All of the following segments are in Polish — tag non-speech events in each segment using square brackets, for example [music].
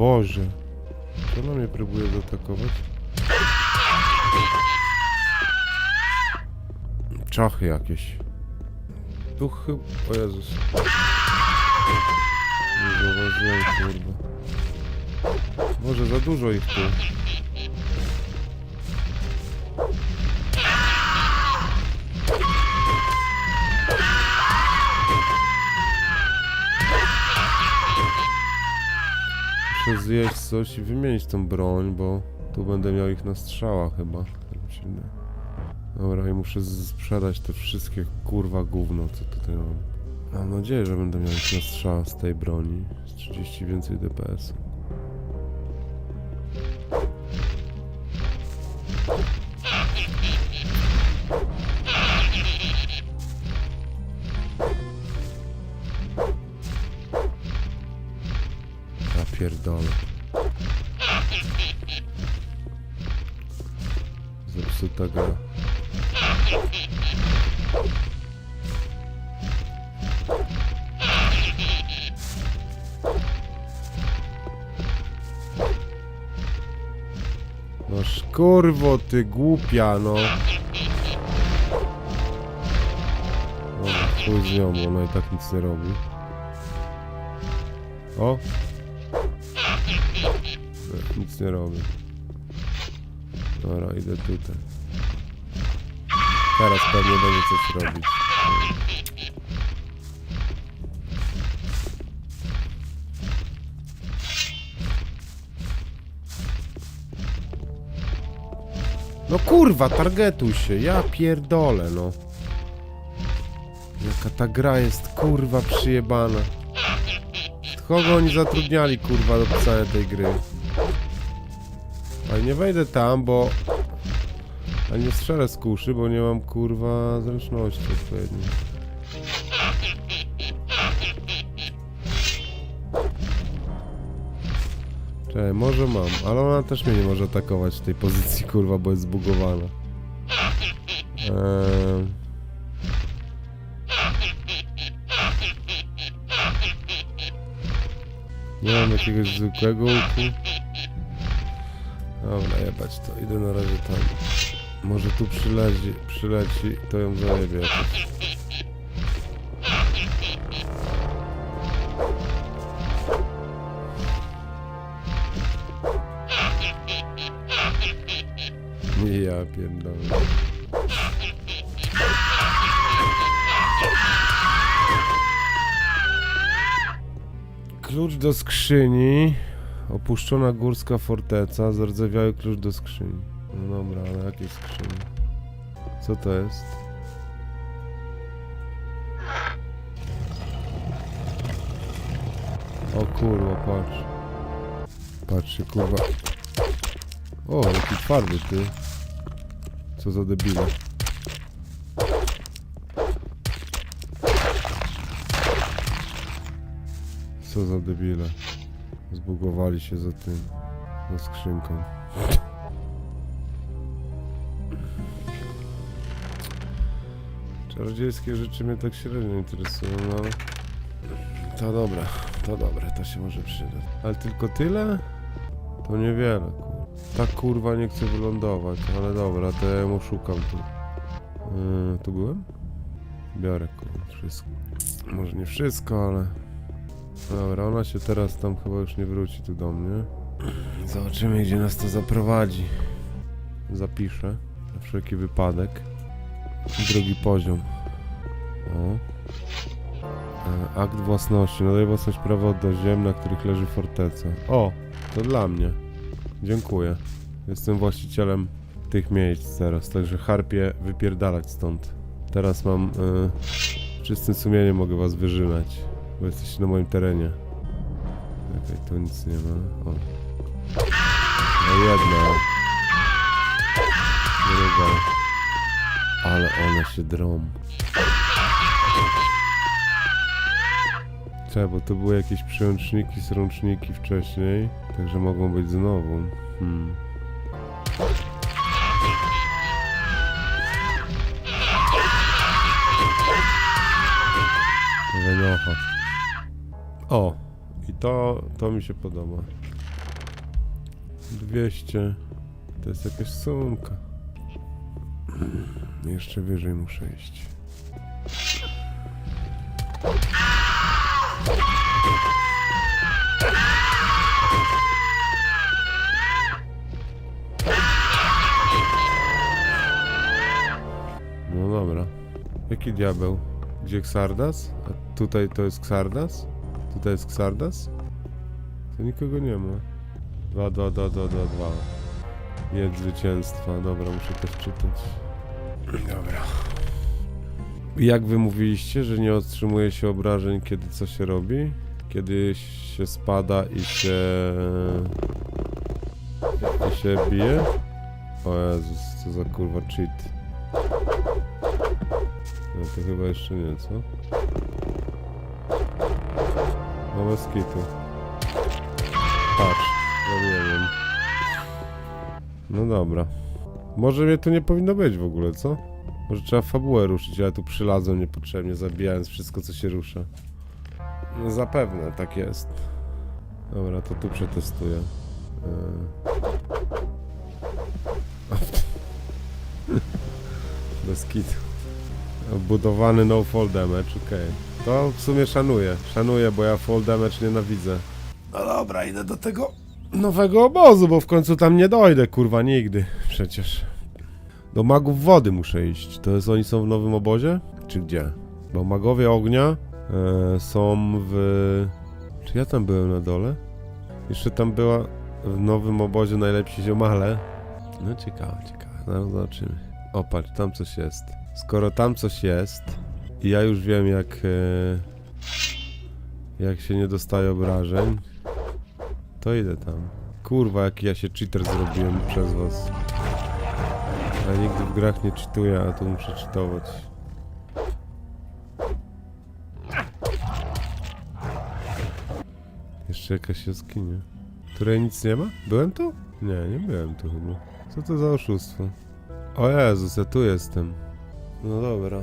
Boże. Czy ona mnie próbuje zaatakować? Czachy jakieś. Tu chyba... O Jezus. Nie zauważyłem, kurwa. Może za dużo ich tu. Muszę zjeść coś i wymienić tą broń, bo tu będę miał ich na strzała chyba. Tak. Dobra, i muszę sprzedać te wszystkie kurwa gówno, co tutaj mam. Mam nadzieję, że będę miał ich na strzała z tej broni. Z 30 więcej DPS. Zepsuta gra. No kurwo ty głupia no. Dobra, chuj z nią, ona i tak nic nie robi. O! Nic nie robi. Dobra, idę tutaj. Teraz pewnie będzie coś robić. No kurwa, targetuj się, ja pierdolę, no. Jaka ta gra jest, kurwa, przyjebana. Kogo oni zatrudniali, kurwa, do pisania tej gry? Ale nie wejdę tam, bo... A nie strzelę z kuszy, bo nie mam, kurwa, zręczności odpowiedniej. Czekaj, może mam, ale ona też mnie nie może atakować w tej pozycji, kurwa, bo jest zbugowana. Eee... Nie mam jakiegoś zwykłego łuku. Dobra, jebać to. Idę na razie tam. Może tu przyleci, przyleci, to ją zajebie jakoś. Ja pierdolę. Klucz do skrzyni. Opuszczona górska forteca. Zardzewiały klucz do skrzyni. No dobra, ale jakiej skrzyni? Co to jest? O kurwa, patrz. Patrzcie, kurwa. O, jaki twardy ty. Co za debile. Co za debile. Zbugowali się za tym. Za skrzynką. Czarodziejskie rzeczy mnie tak średnio interesują, no ale... To dobra, to dobre, to się może przydać. Ale tylko tyle? To niewiele, kur... Ta kurwa nie chce wylądować, ale dobra, to ja ją oszukam tu. Yy, tu byłem? Biorę kurwa, wszystko. Może nie wszystko, ale... Dobra, ona się teraz tam chyba już nie wróci tu do mnie. Zobaczymy, gdzie nas to zaprowadzi. Zapiszę, na wszelki wypadek. Drugi poziom. O. E, Akt własności. Nadaje własność prawa do ziem, na których leży forteca. O, to dla mnie. Dziękuję. Jestem właścicielem tych miejsc teraz, także harpie wypierdalać stąd. Teraz mam y, czystym sumieniem mogę was wyżynać, bo jesteście na moim terenie. Okej, tu nic nie ma. O. No jedna. Druga. Ale one się drą. Czekaj, bo to były jakieś przełączniki, srączniki wcześniej, także mogą być znowu. Hmm. Wenocha. O, i to, to mi się podoba. 200. To jest jakaś sumka. Jeszcze wyżej muszę iść. No dobra. Jaki diabeł? Gdzie Xardas? Tutaj to jest Xardas? Tutaj jest Xardas? To nikogo nie ma. 2, 2, 2, 2, 2, 2. Miecz zwycięstwa. Dobra, muszę też czytać. Dobra. Jak wy mówiliście, że nie otrzymuje się obrażeń, kiedy co się robi? Kiedy się spada i się... i się bije? O Jezus, co za kurwa cheat. No to chyba jeszcze nie, co? No bez kitu. Patrz, zrobiłem. No dobra. Może mnie tu nie powinno być w ogóle, co? Może trzeba fabułę ruszyć, ale tu przylazłem niepotrzebnie, zabijając wszystko, co się rusza. No zapewne, tak jest. Dobra, to tu przetestuję. Eee. [laughs] Bez kitu. Budowany no fall damage, okej. To w sumie szanuję. Szanuję, bo ja fall damage nienawidzę. No dobra, idę do tego nowego obozu, bo w końcu tam nie dojdę, kurwa, nigdy. Przecież. Do magów wody muszę iść. To jest oni są w nowym obozie? Czy gdzie? Bo magowie ognia e, są w... Czy ja tam byłem na dole? Jeszcze tam była w nowym obozie najlepsi ziomale. No ciekawe, ciekawe. No, zobaczymy. O, tam coś jest. Skoro tam coś jest i ja już wiem jak e, jak się nie dostaje obrażeń, to idę tam. Kurwa, jaki ja się cheater zrobiłem przez was. Ja nigdy w grach nie czytuję, a tu muszę czytować. Jeszcze jakaś jaskinia. Której nic nie ma? Byłem tu? Nie, nie byłem tu chyba. Co to za oszustwo? O Jezus, ja tu jestem. No dobra.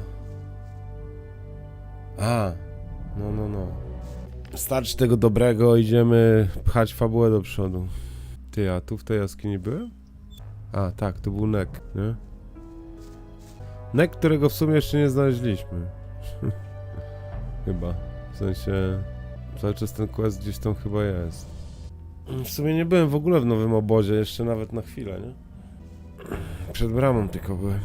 A, no, no, no. Starczy tego dobrego, idziemy pchać fabułę do przodu. Ty, a tu w tej jaskini byłem? A, tak, to był Nek, nie? Nek, którego w sumie jeszcze nie znaleźliśmy. [laughs] chyba. W sensie, cały czas ten quest gdzieś tam chyba jest. W sumie nie byłem w ogóle w nowym obozie, jeszcze nawet na chwilę, nie? Przed bramą tylko byłem.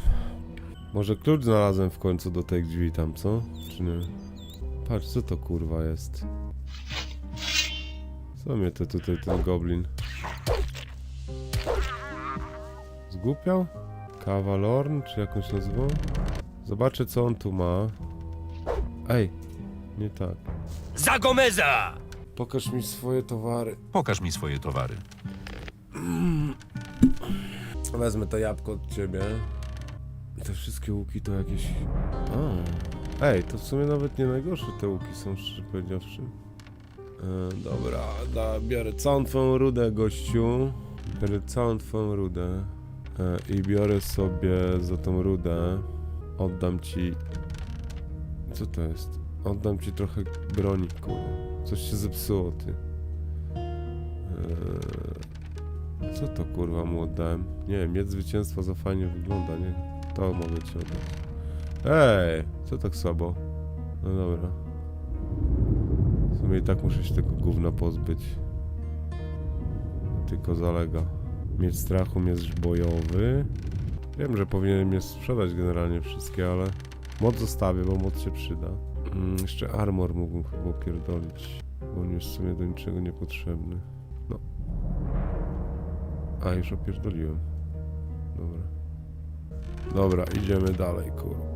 Może klucz znalazłem w końcu do tej drzwi tam, co? Czy nie? Patrz, co to kurwa jest? Co mnie to tutaj ten goblin? Zgłupiał? Kawalorn, czy jakąś nazwą? Zobaczę, co on tu ma. Ej, nie tak. Za Gomeza! Pokaż mi swoje towary. Pokaż mi swoje towary. Wezmę to jabłko od ciebie. Te wszystkie łuki to jakieś... O. Ej, to w sumie nawet nie najgorsze te łuki są, szczerze powiedziawszy. E, dobra, da, biorę całą twoją rudę, gościu. Biorę całą twoją rudę. E, I biorę sobie za tą rudę. Oddam ci... Co to jest? Oddam ci trochę broni, kurwa. Coś się zepsuło, ty. Eee... Co to kurwa mu oddałem? Nie wiem, zwycięstwa za fajnie wygląda, nie? To mogę ci oddać. Ej, co tak słabo? No dobra. W sumie i tak muszę się tego gówna pozbyć. Tylko zalega. Mieć strachu, miecz bojowy. Wiem, że powinienem je sprzedać generalnie wszystkie, ale moc zostawię, bo moc się przyda. Mm, jeszcze armor mógłbym chyba pierdolić, bo on jest w sumie do niczego niepotrzebny. No. A, już opierdoliłem. Dobra. Dobra, idziemy dalej, kur.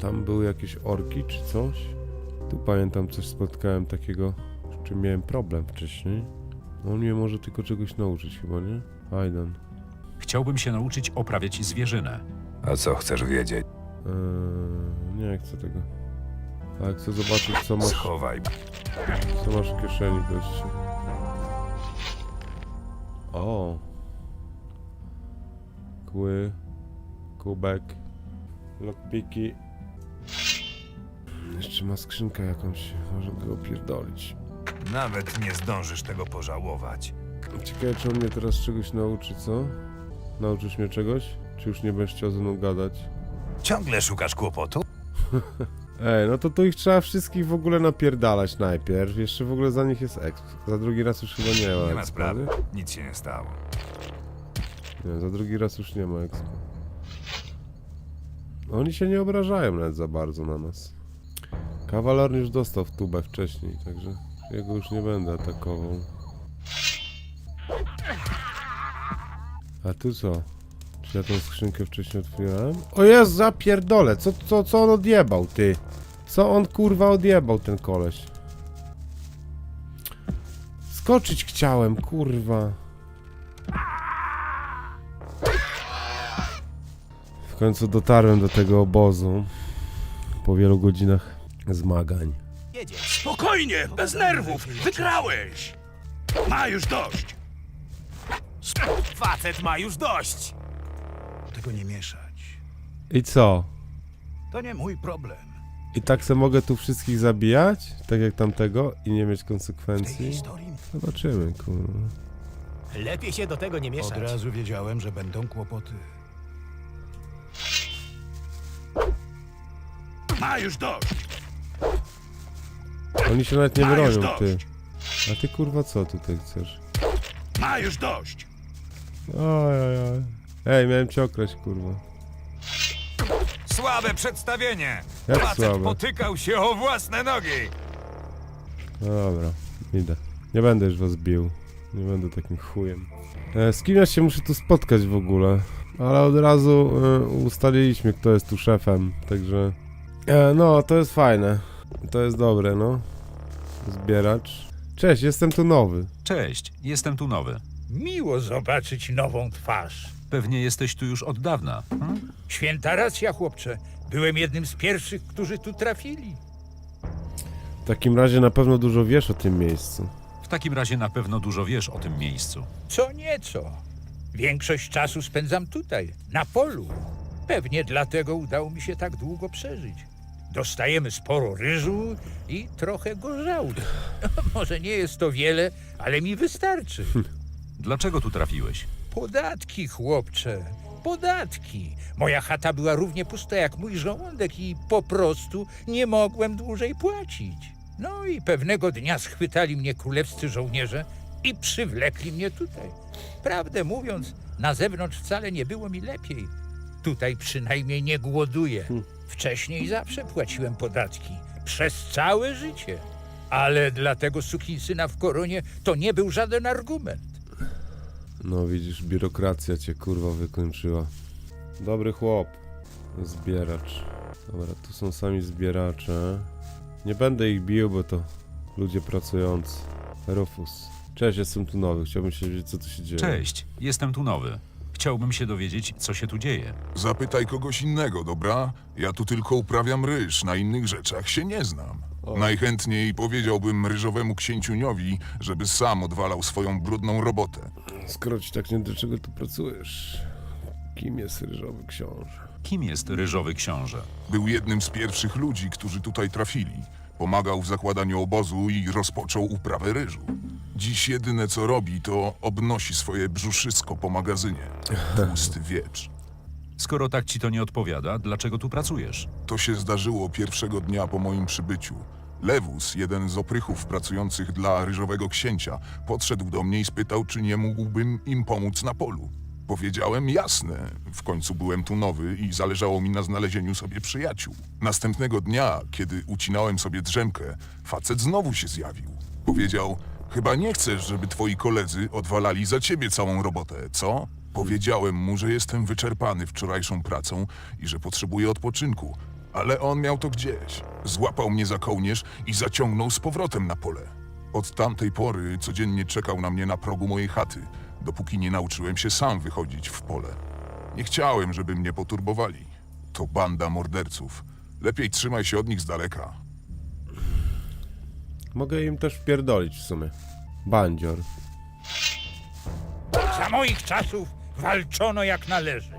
Tam były jakieś orki czy coś? Tu pamiętam coś spotkałem takiego, z czym miałem problem wcześniej. On mnie może tylko czegoś nauczyć chyba, nie? Aidan. Chciałbym się nauczyć oprawiać zwierzynę. A co chcesz wiedzieć? Eee, nie chcę tego. Ale chcę zobaczyć co masz, Schowaj. co masz w kieszeni, gościu. O. Kły. Kubek. Lockpiki. Jeszcze ma skrzynkę jakąś. Może go opierdolić. Nawet nie zdążysz tego pożałować. Ciekawe, czy on mnie teraz czegoś nauczy, co? Nauczysz mnie czegoś? Czy już nie będziesz chciał ze mną gadać? Ciągle szukasz kłopotu? [laughs] Ej, no to tu ich trzeba wszystkich w ogóle napierdalać najpierw. Jeszcze w ogóle za nich jest exp. Za drugi raz już chyba nie ma Nie ma expa, sprawy. Nic się nie stało. Nie, za drugi raz już nie ma expa. Oni się nie obrażają nawet za bardzo na nas. Kawalor już dostał w tubę wcześniej, także jego już nie będę atakował. A tu co? Czy ja tą skrzynkę wcześniej otwierałem? O jest, zapierdolę! Co, co, co on odjebał, ty? Co on kurwa odjebał, ten koleś? Skoczyć chciałem, kurwa. W końcu dotarłem do tego obozu. Po wielu godzinach zmagań. Spokojnie, bez nerwów! Wygrałeś! Ma już dość! Facet ma już dość! Tego nie mieszać. I co? To nie mój problem. I tak se mogę tu wszystkich zabijać? Tak jak tamtego? I nie mieć W tej konsekwencji? historii Zobaczymy, kurwa. Lepiej się do tego nie mieszać. od razu wiedziałem, że będą kłopoty. Ma już dość! Oni się nawet nie Ma już bronią, ty. dość! A ty kurwa co tutaj chcesz? Ma już dość! Oj, oj, oj. Ej, miałem cię okraść, kurwa. Słabe przedstawienie! Jak Facet słabe? potykał się o własne nogi! No dobra, idę. Nie będę już was bił. Nie będę takim chujem. E, z kim ja się muszę tu spotkać w ogóle? Ale od razu e, ustaliliśmy, kto jest tu szefem, także... E, no, to jest fajne. To jest dobre, no. Zbieracz. Cześć, jestem tu nowy. Cześć, jestem tu nowy. Miło zobaczyć nową twarz. Pewnie jesteś tu już od dawna. Hmm? Święta racja, chłopcze. Byłem jednym z pierwszych, którzy tu trafili. W takim razie na pewno dużo wiesz o tym miejscu. W takim razie na pewno dużo wiesz o tym miejscu. Co nieco. Większość czasu spędzam tutaj, na polu. Pewnie dlatego udało mi się tak długo przeżyć. Dostajemy sporo ryżu i trochę gorzałdu. [laughs] Może nie jest to wiele, ale mi wystarczy. Dlaczego tu trafiłeś? Podatki, chłopcze, podatki. Moja chata była równie pusta jak mój żołądek i po prostu nie mogłem dłużej płacić. No i pewnego dnia schwytali mnie królewscy żołnierze i przywlekli mnie tutaj. Prawdę mówiąc, na zewnątrz wcale nie było mi lepiej. Tutaj przynajmniej nie głoduję. Wcześniej zawsze płaciłem podatki. Przez całe życie. Ale dla tego sukinsyna w koronie to nie był żaden argument. No widzisz, biurokracja cię kurwa wykończyła. Dobry chłop. Zbieracz. Dobra, tu są sami zbieracze. Nie będę ich bił, bo to ludzie pracujący. Rufus. Cześć, jestem tu nowy. Chciałbym się wiedzieć, co tu się dzieje. Cześć, jestem tu nowy. Chciałbym się dowiedzieć, co się tu dzieje. Zapytaj kogoś innego, dobra? Ja tu tylko uprawiam ryż, na innych rzeczach się nie znam. Najchętniej powiedziałbym ryżowemu księciuniowi, żeby sam odwalał swoją brudną robotę. Skoro ci tak nie do czego tu pracujesz? Kim jest ryżowy książę? Kim jest ryżowy książę? Był jednym z pierwszych ludzi, którzy tutaj trafili. Pomagał w zakładaniu obozu i rozpoczął uprawę ryżu. Dziś jedyne co robi, to obnosi swoje brzuszysko po magazynie. Tłusty wieprz. Skoro tak ci to nie odpowiada, dlaczego tu pracujesz? To się zdarzyło pierwszego dnia po moim przybyciu. Lewus, jeden z oprychów pracujących dla ryżowego księcia, podszedł do mnie i spytał, czy nie mógłbym im pomóc na polu. Powiedziałem jasne, w końcu byłem tu nowy i zależało mi na znalezieniu sobie przyjaciół. Następnego dnia, kiedy ucinałem sobie drzemkę, facet znowu się zjawił. Powiedział, chyba nie chcesz, żeby twoi koledzy odwalali za ciebie całą robotę, co? Powiedziałem mu, że jestem wyczerpany wczorajszą pracą i że potrzebuję odpoczynku, ale on miał to gdzieś. Złapał mnie za kołnierz i zaciągnął z powrotem na pole. Od tamtej pory codziennie czekał na mnie na progu mojej chaty, dopóki nie nauczyłem się sam wychodzić w pole. Nie chciałem, żeby mnie poturbowali. To banda morderców. Lepiej trzymaj się od nich z daleka. Mogę im też wpierdolić w sumie. Bandzior. Za moich czasów walczono jak należy.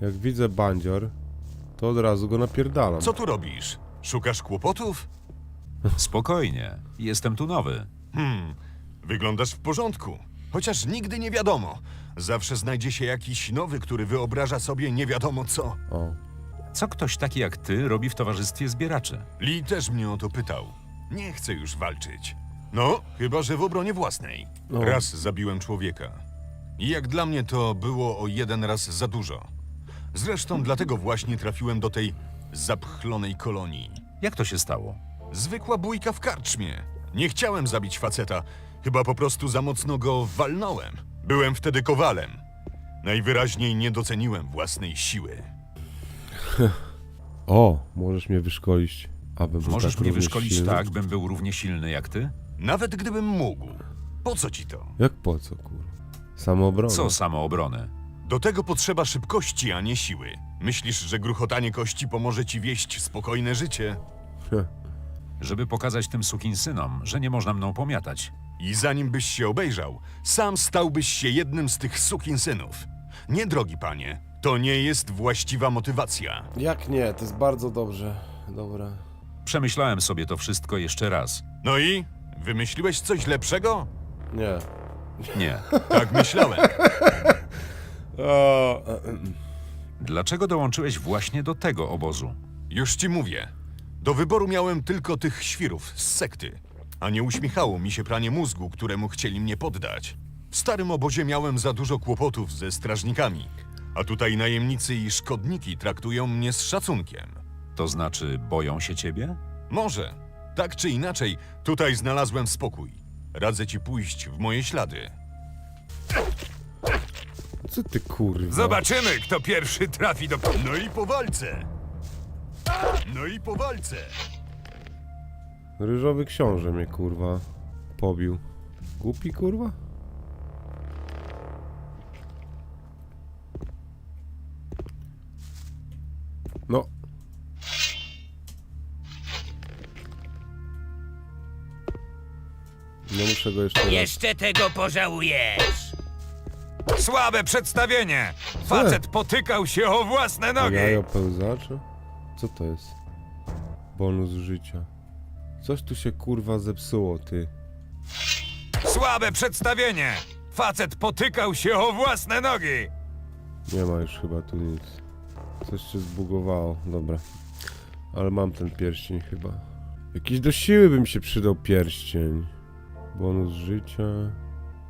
Jak widzę bandzior, to od razu go napierdalam. Co tu robisz? Szukasz kłopotów? [laughs] Spokojnie, jestem tu nowy. Hmm, wyglądasz w porządku. Chociaż nigdy nie wiadomo. Zawsze znajdzie się jakiś nowy, który wyobraża sobie nie wiadomo co. O, Co ktoś taki jak ty robi w towarzystwie zbieraczy? Lee też mnie o to pytał. Nie chcę już walczyć. No, chyba że w obronie własnej. No. Raz zabiłem człowieka. I jak dla mnie to było o jeden raz za dużo. Zresztą dlatego właśnie trafiłem do tej zapchlonej kolonii. Jak to się stało? Zwykła bójka w karczmie. Nie chciałem zabić faceta. Chyba po prostu za mocno go walnąłem. Byłem wtedy kowalem. Najwyraźniej nie doceniłem własnej siły. [laughs] o, możesz mnie wyszkolić, abym był Możesz tak mnie równie wyszkolić silny? tak, bym był równie silny jak ty? Nawet gdybym mógł. Po co ci to? Jak po co, kurwa? Samoobrona. Co samoobrony? Do tego potrzeba szybkości, a nie siły. Myślisz, że gruchotanie kości pomoże ci wieść spokojne życie? Żeby pokazać tym sukinsynom, że nie można mną pomiatać. I zanim byś się obejrzał, sam stałbyś się jednym z tych sukinsynów. Nie, drogi panie, to nie jest właściwa motywacja. Jak nie? To jest bardzo dobrze. Dobra. Przemyślałem sobie to wszystko jeszcze raz. No i? Wymyśliłeś coś lepszego? Nie. Nie. [laughs] Tak myślałem. [laughs] O, Dlaczego dołączyłeś właśnie do tego obozu? Już ci mówię. Do wyboru miałem tylko tych świrów z sekty, a nie uśmiechało mi się pranie mózgu, któremu chcieli mnie poddać. W starym obozie miałem za dużo kłopotów ze strażnikami, a tutaj najemnicy i szkodniki traktują mnie z szacunkiem. To znaczy, boją się ciebie? Może, tak czy inaczej, tutaj znalazłem spokój. Radzę ci pójść w moje ślady. co ty kurwa? Zobaczymy, kto pierwszy trafi do... No i po walce! No i po walce! Ryżowy książę mnie kurwa pobił. Głupi kurwa? Nie muszę go jeszcze raz. Jeszcze tego pożałujesz. Słabe przedstawienie! Facet potykał się o własne Jajo pełzacze? Co to jest? Bonus życia. Coś tu się kurwa zepsuło, ty. Słabe przedstawienie! Facet potykał się o własne nogi! Nie ma już chyba tu nic. Coś się zbugowało, dobra. Ale mam ten pierścień chyba. Jakiś do siły by mi się przydał pierścień. Bonus życia.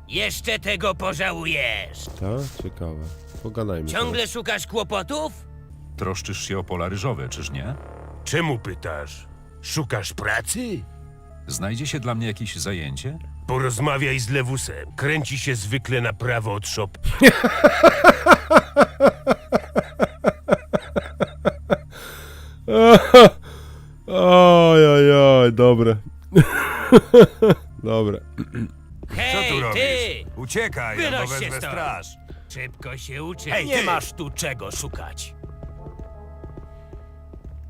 Jeszcze tego pożałujesz. Tak? Ciekawe. Pogadajmy. Ciągle szukasz kłopotów? Troszczysz się o pola ryżowe, czyż nie? Czemu pytasz? Szukasz pracy? Znajdzie się dla mnie jakieś zajęcie? Porozmawiaj z Lewusem. Kręci się zwykle na prawo od szop. teraz. [laughs] Oj, oj, oj, dobre. dobre. [laughs] ty! Uciekaj, Wynoś się stąd. Szybko się uczy. Hej, nie ty! masz tu czego szukać.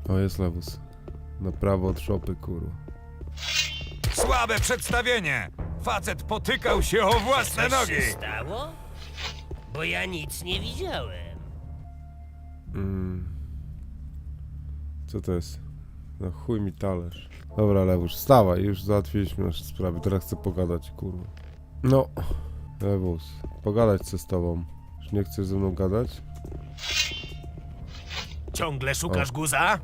O, jest lewus. Na prawo od szopy, kurwa. Słabe przedstawienie! Facet potykał się o własne Coś się stało? Bo ja nic nie widziałem. Mm. Co to jest? No chuj mi talerz. Dobra, Lewusz, wstawaj, już załatwiliśmy nasze sprawy, teraz chcę pogadać, kurwa. No, Lewus, pogadać chcę z tobą. Czy nie chcesz ze mną gadać? Ciągle szukasz guza?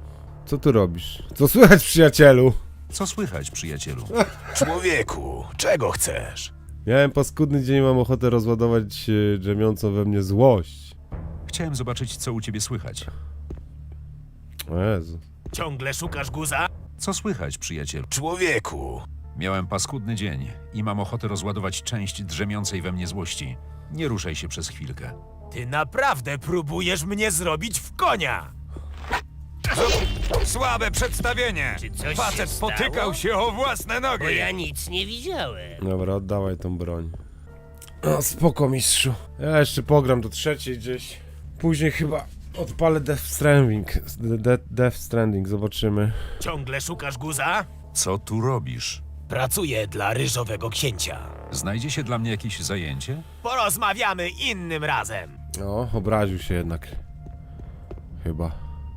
Co tu robisz? Co słychać, przyjacielu? Co słychać, przyjacielu? [laughs] Człowieku, czego chcesz? Miałem paskudny dzień, mam ochotę rozładować e, drzemiącą we mnie złość. Chciałem zobaczyć, co u ciebie słychać. O Jezu. Ciągle szukasz guza? Co słychać, przyjacielu? Człowieku, Miałem paskudny dzień i mam ochotę rozładować część drzemiącej we mnie złości. Nie ruszaj się przez chwilkę. ty naprawdę próbujesz mnie zrobić w konia! Słabe przedstawienie! Czy coś się stało? się o własne nogi! Bo ja nic nie widziałem. Dobra, oddawaj tą broń. O, spoko, mistrzu. Ja jeszcze pogram do trzeciej gdzieś. Później chyba odpalę Death Stranding. De Death Stranding, zobaczymy. Ciągle szukasz guza? Co tu robisz? Pracuję dla ryżowego księcia. Znajdzie się dla mnie jakieś zajęcie? Porozmawiamy innym razem. O, obraził się jednak. Chyba.